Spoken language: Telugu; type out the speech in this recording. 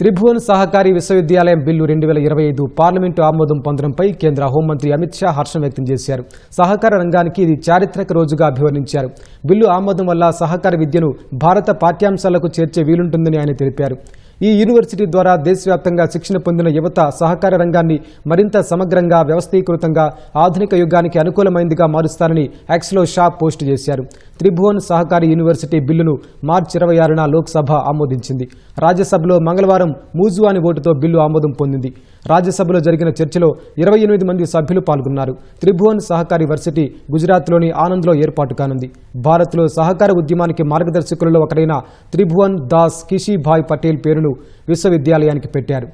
త్రిభువన్ సహకారి విశ్వవిద్యాలయం బిల్లు రెండు వేల ఇరవై ఐదు పార్లమెంటు ఆమోదం పొందడంపై కేంద్ర హోంమంత్రి అమిత్ షా హర్షం వ్యక్తం చేశారు. సహకార రంగానికి ఇది చారిత్రక రోజుగా అభివర్ణించారు. బిల్లు ఆమోదం వల్ల సహకార విద్యను భారత పాఠ్యాంశాలకు చేర్చే వీలుంటుందని ఆయన తెలిపారు. ఈ యూనివర్సిటీ ద్వారా దేశవ్యాప్తంగా శిక్షణ పొందిన యువత సహకార రంగాన్ని మరింత సమగ్రంగా వ్యవస్థీకృతంగా ఆధునిక యుగానికి అనుకూలమైందిగా మారుస్తారని ఎక్స్లో షా పోస్టు చేశారు. త్రిభువన్ సహకార యూనివర్సిటీ బిల్లును మార్చి ఇరవై ఆరున లోక్సభ ఆమోదించింది. రాజ్యసభలో మంగళవారం మూజువాని ఓటుతో బిల్లు ఆమోదం పొందింది. రాజ్యసభలో జరిగిన చర్చలో ఇరవై ఎనిమిది మంది సభ్యులు పాల్గొన్నారు. త్రిభువన్ సహకారి వర్సిటీ గుజరాత్లోని ఆనంద్లో ఏర్పాటు కానుంది. భారత్లో సహకార ఉద్యమానికి మార్గదర్శకులలో ఒకరైన త్రిభువన్ దాస్ కిషిభాయ్ పటేల్ పేరును విశ్వవిద్యాలయానికి పెట్టారు.